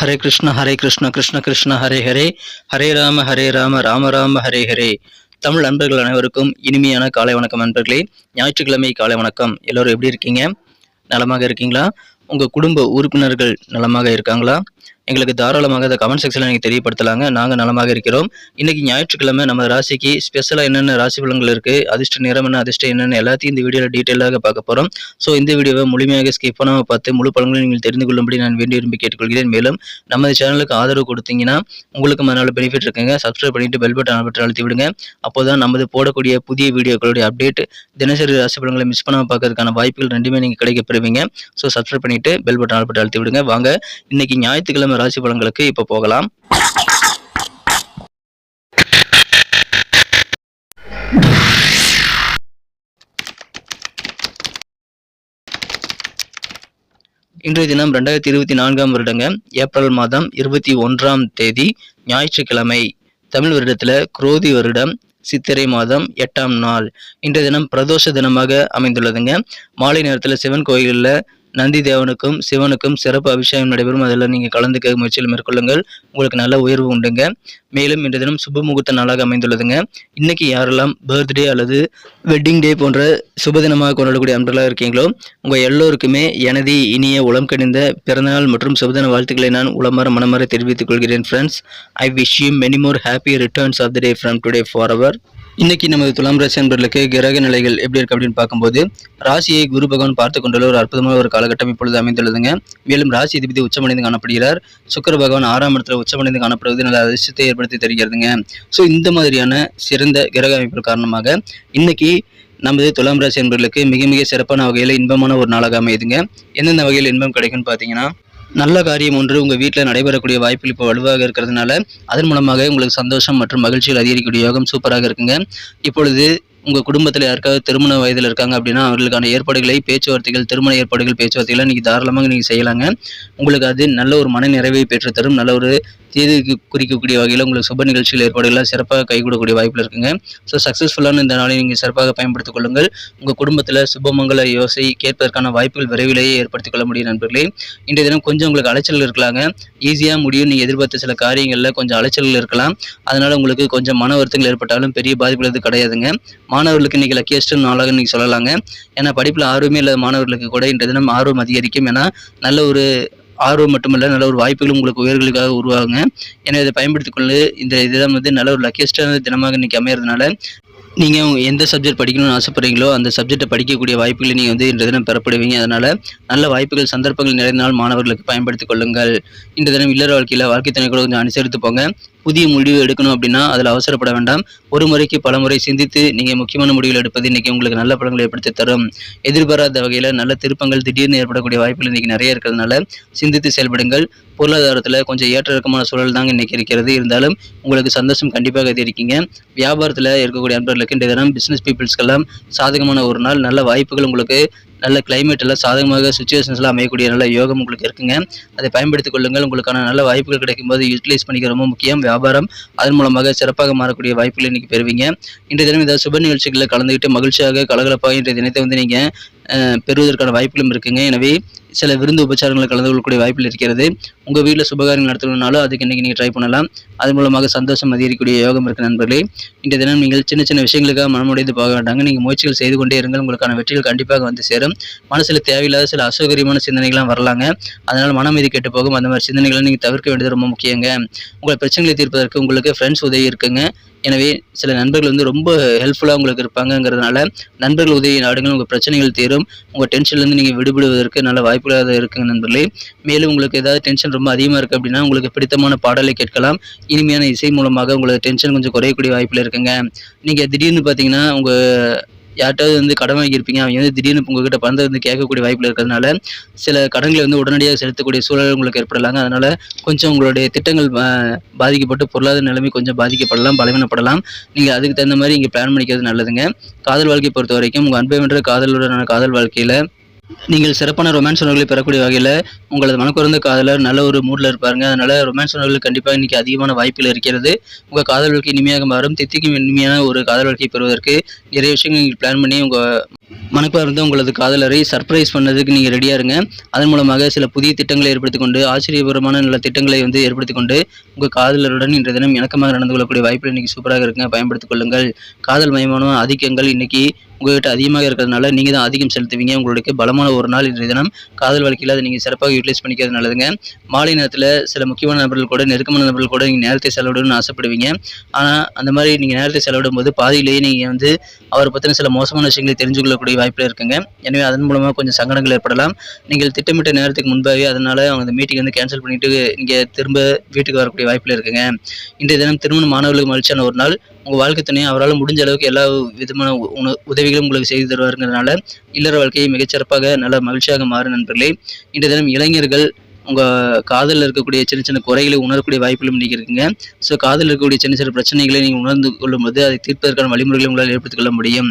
ஹரே கிருஷ்ண ஹரே கிருஷ்ண கிருஷ்ண கிருஷ்ண ஹரே ஹரே. ஹரே ராம ஹரே ராம ராம ராம ஹரே ஹரே. தமிழ் அன்பர்கள் அனைவருக்கும் இனிமையான காலை வணக்கம் நண்பர்களே. ஞாயிற்றுக்கிழமை காலை வணக்கம். எல்லோரும் எப்படி இருக்கீங்க? நலமாக இருக்கீங்களா? உங்கள் குடும்ப உறுப்பினர்கள் நலமாக இருக்காங்களா? எங்களுக்கு தாராளமாக அதை கமெண்ட் செக்ஷனில் நீங்கள் தெரியப்படுத்தலாங்க. நாங்கள் நலமாக இருக்கிறோம். இன்றைக்கி ஞாயிற்றுக்கிழமை நம்ம ராசிக்கு ஸ்பெஷலாக என்னென்ன ராசி பலன்கள் இருக்குது அதிர்ஷ்ட நிறம் என்ன அதிர்ஷ்டம் என்னென்ன எல்லாத்தையும் இந்த வீடியோவில் டீட்டெயிலாக பார்க்க போகிறோம் ஸோ இந்த வீடியோவை முழுமையாக ஸ்கிப் பண்ணாமல் பார்த்து முழு பலன்களை நீங்கள் தெரிந்து கொள்ளும்படி நான் வேண்டி விரும்பி கேட்டுக்கொள்கிறேன். மேலும் நமது சேனலுக்கு ஆதரவு கொடுத்தீங்கன்னா உங்களுக்கு மறுநாள் பெனிஃபிட் இருக்குங்க. சப்ஸ்கிரைப் பண்ணிட்டு பெல் பட்டன் பட்டன் அழுத்தி விடுங்க. அப்போதான் நமது போடக்கூடிய புதிய வீடியோக்களுடைய அப்டேட் தினசரி ராசி பலன்களை மிஸ் பண்ணாமல் பார்க்கறதுக்கான வாய்ப்புகள் ரெண்டுமே நீங்கள் கிடைக்க பெறுவீங்க. ஸோ சப்ஸ்கிரைப் பண்ணிட்டு பெல் பட்டன் பட்டன் அழுத்தி விடுங்க. வாங்க இன்னைக்கு ஞாயிற்றுக்கிழமை ராசி பலன்களுக்கு இப்போ போகலாம். இன்றைய தினம் ரெண்டாயிரத்தி இருபத்தி நான்காம் வருடங்க. ஏப்ரல் மாதம் இருபத்தி ஒன்றாம் தேதி ஞாயிற்றுக்கிழமை. தமிழ் வருடத்தில் குரோதி வருடம் சித்திரை மாதம் எட்டாம் நாள். இன்றைய தினம் பிரதோஷ தினமாக அமைந்துள்ளதுங்க. மாலை நேரத்தில் சிவன் கோயிலில் நந்தி தேவனுக்கும் சிவனுக்கும் சிறப்பு அபிஷேகம் நடைபெறும். அதில் நீங்கள் கலந்துக்க முயற்சியில் மேற்கொள்ளுங்கள். உங்களுக்கு நல்ல உயர்வு உண்டுங்க. மேலும் இன்றைய தினம் சுப முகூர்த்த நாளாக அமைந்துள்ளதுங்க. இன்னைக்கு யாரெல்லாம் பர்த்டே அல்லது வெட்டிங் டே போன்ற சுப தினமாக கொண்டாடக்கூடிய அன்றலாக இருக்கீங்களோ உங்கள் எல்லோருக்குமே எனது இனிய உளம் கணிந்த பிறந்தநாள் மற்றும் சுபதின வாழ்த்துக்களை நான் உளமாற மனமாற தெரிவித்துக் கொள்கிறேன் friends I wish you many more happy returns of the day from today for our இன்னைக்கு நமது துலாம் ராசி அன்பர்களுக்கு கிரக நிலைகள் எப்படி இருக்கு அப்படின்னு பார்க்கும்போது ராசியை குரு பகவான் பார்த்து கொண்டுள்ள ஒரு அற்புதமான ஒரு காலகட்டம் இப்பொழுது அமைந்துள்ளதுங்க. மேலும் ராசி அதிபதி உச்சமடைந்து காணப்படுகிறார். சுக்கர பகவான் ஆறாம் இடத்துல உச்சமடைந்து காணப்படுவது நல்ல அதிர்ஷ்டத்தை ஏற்படுத்தி தருகிறதுங்க. ஸோ இந்த மாதிரியான சிறந்த கிரக அமைப்பு காரணமாக இன்னைக்கு நமது துலாம் ராசி அன்பர்களுக்கு மிக மிக சிறப்பான வகையில் இன்பமான ஒரு நாளாக அமையுதுங்க. எந்தெந்த வகையில் இன்பம் கிடைக்கும்னு பார்த்தீங்கன்னா நல்ல காரியம் ஒன்று உங்கள் வீட்டில் நடைபெறக்கூடிய வாய்ப்புகள் இப்போ வலுவாக இருக்கிறதுனால அதன் மூலமாக உங்களுக்கு சந்தோஷம் மற்றும் மகிழ்ச்சிகள் அதிகரிக்கக்கூடிய யோகம் சூப்பராக இருக்குங்க. இப்பொழுது உங்கள் குடும்பத்தில் யாருக்காவது திருமண வயதில் இருக்காங்க அப்படின்னா அவர்களுக்கான ஏற்பாடுகளை பேச்சுவார்த்தைகள் திருமண ஏற்பாடுகள் பேச்சுவார்த்தைகளை நீங்கள் தாராளமாக நீங்கள் செய்யலாங்க. உங்களுக்கு அது நல்ல ஒரு மன நிறைவை பெற்றுத்தரும் நல்ல ஒரு தேதிக்கு குறிக்கக்கூடிய வகையில் உங்களுக்கு சுப நிகழ்ச்சிகள் ஏற்பாடுகளாக சிறப்பாக கைகூடக்கூடிய வாய்ப்பில் இருக்குங்க. ஸோ சக்ஸஸ்ஃபுல்லான இந்த நாளை நீங்கள் சிறப்பாக பயன்படுத்திக் கொள்ளுங்கள். உங்கள் குடும்பத்தில் சுபமங்கல யோசை கேட்பதற்கான வாய்ப்புகள் விரைவிலேயே ஏற்படுத்திக் கொள்ள முடியும் நண்பர்களே. இன்றைய தினம் கொஞ்சம் உங்களுக்கு அலைச்சல் இருக்கலாங்க. ஈஸியாக முடியும் நீங்கள் எதிர்பார்த்த சில காரியங்களில் கொஞ்சம் அலைச்சல்கள் இருக்கலாம். அதனால் உங்களுக்கு கொஞ்சம் மன வருத்தங்கள் ஏற்பட்டாலும் பெரிய பாதிப்புகள் எதுவும் கிடையாதுங்க. மாணவர்களுக்கு இன்றைக்கி லக்கியஸ்ட் நாளாக நீங்கள் சொல்லலாங்க. ஏன்னா படிப்பில் ஆர்வமே இல்லாத மாணவர்களுக்கு கூட இன்றைய தினம் ஆர்வம் அதிகரிக்கும். ஏன்னா நல்ல ஒரு ஆர்வம் மட்டுமல்ல நல்ல ஒரு வாய்ப்புகளும் உங்களுக்கு உயர்களுக்காக உருவாகுங்க. எனவே இதை பயன்படுத்திக் கொண்டு இந்த இதுதான் வந்து நல்ல ஒரு லக்கியஸ்டான தினமாக இன்னைக்கு அமையிறதுனால நீங்கள் எந்த சப்ஜெக்ட் படிக்கணும்னு ஆசைப்படுறீங்களோ அந்த சப்ஜெக்டை படிக்கக்கூடிய வாய்ப்புகளை நீங்கள் வந்து இன்றைய தினம் பெறப்படுவீங்க. அதனால் நல்ல வாய்ப்புகள் சந்தர்ப்பங்கள் நிறைந்த நாள் மாணவர்களுக்கு பயன்படுத்திக் கொள்ளுங்கள். இன்றைய தினம் இல்லற வாழ்க்கையில் வாழ்க்கை துணை கூட கொஞ்சம் அனுசரித்து போங்க. புதிய முடிவு எடுக்கணும் அப்படின்னா அதில் அவசரப்பட வேண்டாம். ஒரு முறைக்கு பல முறை சிந்தித்து நீங்கள் முக்கியமான முடிவுகள் எடுப்பது இன்றைக்கி உங்களுக்கு நல்ல பலன்களை ஏற்படுத்தி தரும். எதிர்பாராத வகையில் நல்ல திருப்பங்கள் திடீர்னு ஏற்படக்கூடிய வாய்ப்புகள் இன்றைக்கி நிறைய இருக்கிறதுனால சிந்தித்து செயல்படுங்கள். பொருளாதாரத்தில் கொஞ்சம் ஏற்ற இறக்கமான சூழல் தாங்க இன்றைக்கி இருக்கிறது. இருந்தாலும் உங்களுக்கு சந்தோஷம் கண்டிப்பாக இருக்கீங்க வியாபாரத்தில் இருக்கக்கூடிய அன்பர்களுக்கு இந்த தினம் பிஸ்னஸ் பீப்புள்ஸ்க்கெல்லாம் சாதகமான ஒரு நாள். நல்ல வாய்ப்புகள் உங்களுக்கு நல்ல கிளைமேட் எல்லாம் சாதகமாக சுச்சுவேஷன்ஸ்லாம் அமையக்கூடிய நல்ல யோகம் உங்களுக்கு இருக்குங்க. அதை பயன்படுத்திக் கொள்ளுங்கள். உங்களுக்கான நல்ல வாய்ப்புகள் கிடைக்கும் போது யூட்டிலைஸ் பண்ணிக்க ரொம்ப முக்கியம். வியாபாரம் அதன் மூலமாக சிறப்பாக மாறக்கூடிய வாய்ப்புகளை இன்றைக்கி பெறுவீங்க. இன்றைய தினம் ஏதாவது சுப நிகழ்ச்சிகளில் கலந்துக்கிட்டு மகிழ்ச்சியாக கலகலப்பாக இன்றைய தினத்தை வந்து நீங்கள் பெறுவதற்கான வாய்ப்புகளும் இருக்குங்க. எனவே சில விருந்து உபச்சாரங்களை கலந்து கொள்ளக்கூடிய வாய்ப்பில் இருக்கிறது. உங்கள் வீட்டில் சுபகாரியம் நடத்தணும்னாலும் அதுக்கு இன்றைக்கி நீங்கள் ட்ரை பண்ணலாம். அதன் மூலமாக சந்தோஷம் அதிகரிக்கக்கூடிய யோகம் இருக்கு நண்பர்களே. இன்றைய தினம் நீங்கள் சின்ன சின்ன விஷயங்களுக்காக மனமுடைந்து போக வேண்டாங்க. நீங்கள் முயற்சிகள் செய்து கொண்டே இருங்கள். உங்களுக்கான வெற்றிகள் கண்டிப்பாக வந்து சேரும். மனசில் தேவையில்லாத சில அசௌகரியமான சிந்தனைகள்லாம் வரலாங்க. அதனால் மனம் இது கெட்டு போகும். அந்த மாதிரி சிந்தனைகளை நீங்கள் தவிர்க்க வேண்டியது ரொம்ப முக்கியங்க. உங்கள் பிரச்சனைகளை தீர்ப்பதற்கு உங்களுக்கு ஃப்ரெண்ட்ஸ் உதவி இருக்குங்க. எனவே சில நண்பர்கள் வந்து ரொம்ப ஹெல்ப்ஃபுல்லாக உங்களுக்கு இருப்பாங்கங்கிறதுனால நண்பர்கள் உதவி நாடுங்கள் உங்கள் பிரச்சனைகள் தீரும். உங்கள் டென்ஷன்லேருந்து நீங்கள் விடுபடுவதற்கு நல்ல வாய்ப்புகளாக இருக்குங்க நண்பர்களே. மேலும் உங்களுக்கு ஏதாவது டென்ஷன் ரொம்ப அதிகமாக இருக்குது அப்படின்னா உங்களுக்கு பிடித்தமான பாடலை கேட்கலாம். இனிமையான இசை மூலமாக உங்களுக்கு டென்ஷன் கொஞ்சம் குறையக்கூடிய வாய்ப்பில் இருக்குங்க. நீங்கள் திடீர்னு பார்த்தீங்கன்னா உங்கள் யார்கிட்டாவது வந்து கடன் வாங்கியிருப்பீங்க அவங்க வந்து திடீர்னு உங்ககிட்ட பணத்தை வந்து கேட்கக்கூடிய வாய்ப்பில் இருக்கிறதுனால சில கடன்களை வந்து உடனடியாக செலுத்தக்கூடிய சூழல் உங்களுக்கு ஏற்படலாங்க. அதனால் கொஞ்சம் உங்களுடைய திட்டங்கள் பாதிக்கப்பட்டு பொருளாதார நிலைமை கொஞ்சம் பாதிக்கப்படலாம் பலவீனப்படலாம். நீங்கள் அதுக்கு தகுந்த மாதிரி இங்கே பிளான் பண்ணிக்கிறது நல்லதுங்க. காதல் வாழ்க்கையை பொறுத்த வரைக்கும் உங்கள் அன்பை வென்ற காதலுடனான காதல் வாழ்க்கையில் நீங்கள் சிறப்பான ரொமான்ஸ் உணர்வுகளை பெறக்கூடிய வகையில் உங்களது மனக்குறந்த காதலர் நல்ல ஒரு மூடில் இருப்பாருங்க. அதனால் ரொமான்ஸ் உணர்வுகள் கண்டிப்பாக இன்னைக்கு அதிகமான வாய்ப்பில் இருக்கிறது. உங்கள் காதல் வாழ்க்கை இனிமையாக மாறும். தித்திக்கும் இனிமையான ஒரு காதல் வாழ்க்கையை பெறுவதற்கு நிறைய விஷயங்கள் நீங்கள் பிளான் பண்ணி உங்கள் மனப்பார்ந்து உங்களது காதலரை சர்ப்ரைஸ் பண்ணதுக்கு நீங்கள் ரெடியாக இருங்க. அதன் மூலமாக சில புதிய திட்டங்களை ஏற்படுத்தி கொண்டு ஆச்சரியபூர்வமான நல்ல திட்டங்களை வந்து ஏற்படுத்தி கொண்டு உங்கள் காதலருடன் இன்றைய தினம் இணக்கமாக நடந்து கொள்ளக்கூடிய வாய்ப்பில் இன்றைக்கி சூப்பராக இருக்குங்க. பயன்படுத்திக் கொள்ளுங்கள். காதல் மயமான ஆதிக்கங்கள் இன்னைக்கு உங்கள்கிட்ட அதிகமாக இருக்கிறதுனால நீங்கள் தான் அதிகம் செலுத்துவீங்க. உங்களுக்கு பலமான ஒரு நாள் இன்றைய தினம். காதல் வாழ்க்கையில் அதை நீங்கள் சிறப்பாக யூட்டிலைஸ் பண்ணிக்கிறது நல்லதுங்க. மாலை நேரத்தில் சில முக்கியமான நபர்கள் கூட நெருக்கமான நபர்கள் கூட நீங்கள் நேரத்தை செலவிடணும்னு ஆசைப்படுவீங்க. ஆனால் அந்த மாதிரி நீங்கள் நேரத்தை செலவிடும் போது பாதியிலேயே நீங்கள் வந்து அவரை பற்றின சில மோசமான விஷயங்களை தெரிஞ்சு கொள்ளக்கூடிய வாய்ப்பில் இருக்குங்க. எனவே அதன் மூலமாக கொஞ்சம் சங்கடங்கள் ஏற்படலாம். நீங்கள் திட்டமிட்ட நேரத்துக்கு முன்பாகவே அதனால் அவங்க அந்த மீட்டிங் வந்து கேன்சல் பண்ணிவிட்டு நீங்கள் திரும்ப வீட்டுக்கு வரக்கூடிய வாய்ப்பில் இருக்குங்க. இன்றைய தினம் திருமண மாணவர்களுக்கு மகிழ்ச்சியான ஒரு நாள். உங்கள் வாழ்க்கை துணையை அவரால் முடிஞ்ச அளவுக்கு எல்லா விதமான உண உதவிகளும் உங்களுக்கு செய்து தருவாருங்கிறதுனால இல்லற வாழ்க்கையை மிகச்சிறப்பாக நல்ல மகிழ்ச்சியாக மாறும் நண்பர்களே. இன்றைய தினம் இளைஞர்கள் உங்கள் காதலில் இருக்கக்கூடிய சின்ன சின்ன குறைகளை உணரக்கூடிய வாய்ப்புகளும் நீங்கள் இருக்குங்க. ஸோ காதலில் இருக்கக்கூடிய சின்ன சின்ன பிரச்சனைகளை நீங்கள் உணர்ந்து கொள்ளும்போது அதை தீர்ப்பதற்கான வழிமுறைகளை உங்களால் ஏற்படுத்திக் கொள்ள முடியும்.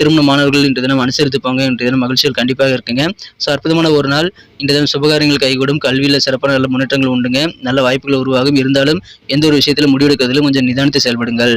திருமண மாணவர்கள் இன்றைய தினம் அனுசரித்துப்பாங்க. இன்று தினம் மகிழ்ச்சிகள் கண்டிப்பாக இருக்குங்க. ஸோ அற்புதமான ஒரு நாள். இன்றைய தினம் சுபகாரியங்கள் கைகூடும். கல்வியில் சிறப்பான நல்ல முன்னேற்றங்கள் உண்டுங்க. நல்ல வாய்ப்புகள் உருவாகும். இருந்தாலும் எந்த ஒரு விஷயத்திலும் முடிவெடுக்கிறதுலும் கொஞ்சம் நிதானித்து செயல்படுங்கள்.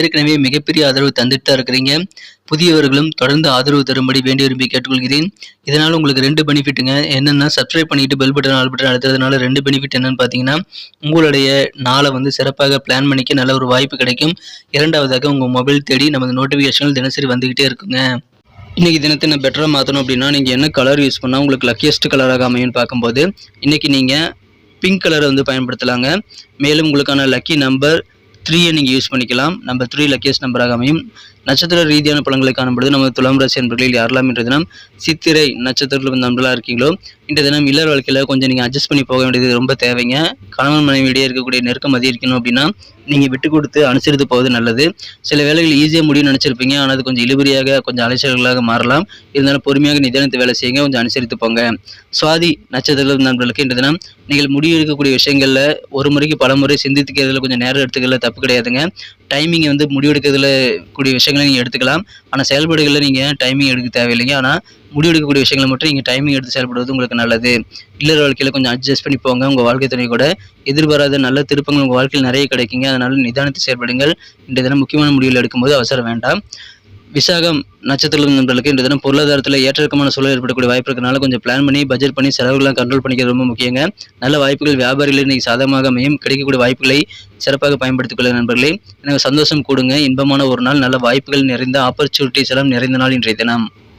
ஏற்கனவே மிகப்பெரிய ஆதரவு தந்துட்டு தான் இருக்கிறீங்க. புதியவர்களும் தொடர்ந்து ஆதரவு தரும்படி வேண்டி விரும்பி கேட்டுக்கொள்கிறேன். இதனால் உங்களுக்கு ரெண்டு பெனிஃபிட்டுங்க. என்னென்னா சப்ஸ்கிரைப் பண்ணிட்டு பெல் பட்டன் ஆல் பட்டன் அழுத்துறதுனால ரெண்டு பெனிஃபிட் என்னன்னு பார்த்தீங்கன்னா உங்களுடைய நாளை வந்து சிறப்பாக பிளான் பண்ணிக்க நல்ல ஒரு வாய்ப்பு கிடைக்கும். இரண்டாவதாக உங்கள் மொபைல் தேடி நமது நோட்டிஃபிகேஷன்கள் தினசரி வந்துக்கிட்டே இருக்குங்க. இன்றைக்கி தினத்தை நான் பெட்டராக மாற்றணும் அப்படின்னா நீங்கள் என்ன கலர் யூஸ் பண்ணால் உங்களுக்கு லக்கியஸ்ட் கலராக அமையும்னு பார்க்கும்போது இன்றைக்கி நீங்கள் பிங்க் கலரை வந்து பயன்படுத்தலாங்க. மேலும் உங்களுக்கான லக்கி நம்பர் த்ரீயை நீங்கள் யூஸ் பண்ணிக்கலாம். நம்பர் த்ரீ லக்கியஸ்ட் நம்பராக அமையும் நட்சத்திர ரீதியான பலன்களை காணும்பொழுது நம்ம துலாம் ராசி என்பர்களில் யாரெல்லாம் இன்றைய தினம் சித்திரை நட்சத்திரத்தில் நண்பர்களாக இருக்கீங்களோ இன்றைய தினம் இல்லற வாழ்க்கையில் கொஞ்சம் நீங்கள் அட்ஜஸ்ட் பண்ணி போக வேண்டியது ரொம்ப தேவைங்க. கணவன் மனைவியிடையே இருக்கக்கூடிய நெருக்கம் அதிகரிக்கணும் அப்படின்னா நீங்கள் விட்டு கொடுத்து அனுசரித்து போவது நல்லது. சில வேலைகள் ஈஸியாக முடியும் நினச்சிருப்பீங்க. ஆனால் அது கொஞ்சம் இழுபறியாக கொஞ்சம் அலைச்சல்களாக மாறலாம். இருந்தாலும் பொறுமையாக நிதானித்து வேலை செய்யுங்க. கொஞ்சம் அனுசரித்து போங்க. சுவாதி நட்சத்திர நண்பர்களுக்கு இன்றைய தினம் நீங்கள் முடிவு எடுக்கக்கூடிய விஷயங்களில் ஒரு முறைக்கு பல முறை சிந்தித்துக்கிறதுல கொஞ்சம் நேரம் எடுத்துக்கல தப்பு கிடையாதுங்க. டைமிங்கை வந்து முடிவெடுக்கிறதுல கூடிய விஷயங்களை நீங்கள் எடுத்துக்கலாம். ஆனால் செயல்பாடுகளில் நீங்கள் டைமிங் எடுக்க தேவையில்லைங்க. ஆனால் முடிவெடுக்கக்கூடிய விஷயங்களை மட்டும் நீங்கள் டைமிங் எடுத்து செயல்படுவது உங்களுக்கு நல்லது. இல்லற வாழ்க்கையில் கொஞ்சம் அட்ஜஸ்ட் பண்ணி போங்க. உங்கள் வாழ்க்கை துணை கூட எதிர்பாராத நல்ல திருப்பங்கள் உங்கள் வாழ்க்கையில் நிறைய கிடைக்குங்க. அதனால் நிதானத்தை செயல்படுங்கள். இன்றைய தினம் முக்கியமான முடிவுகள் எடுக்கும்போது அவசரம் வேண்டாம். விசாகம் நட்சத்திர நண்பர்களுக்கு இந்த தினம் பொருளாதாரத்தில் ஏற்றிறக்கமான சூழல் ஏற்படக்கூடிய வாய்ப்பிருக்கனால கொஞ்சம் பிளான் பண்ணி பட்ஜெட் பண்ணி செலவுகள்லாம் கண்ட்ரோல் பண்ணிக்கிறது ரொம்ப முக்கியங்க. நல்ல வாய்ப்புகள் வியாபாரிகள் இன்னைக்கு சாதகமாக அமையும். கிடைக்கக்கூடிய வாய்ப்புகளை சிறப்பாக பயன்படுத்திக் கொள்ள நண்பர்களே எனக்கு சந்தோஷம் கொடுங்க. இன்பமான ஒரு நாள் நல்ல வாய்ப்புகள் நிறைந்த ஆப்பர்ச்சுனிட்டிஸ் எல்லாம் நிறைந்த நாள் இன்றைய தினம்.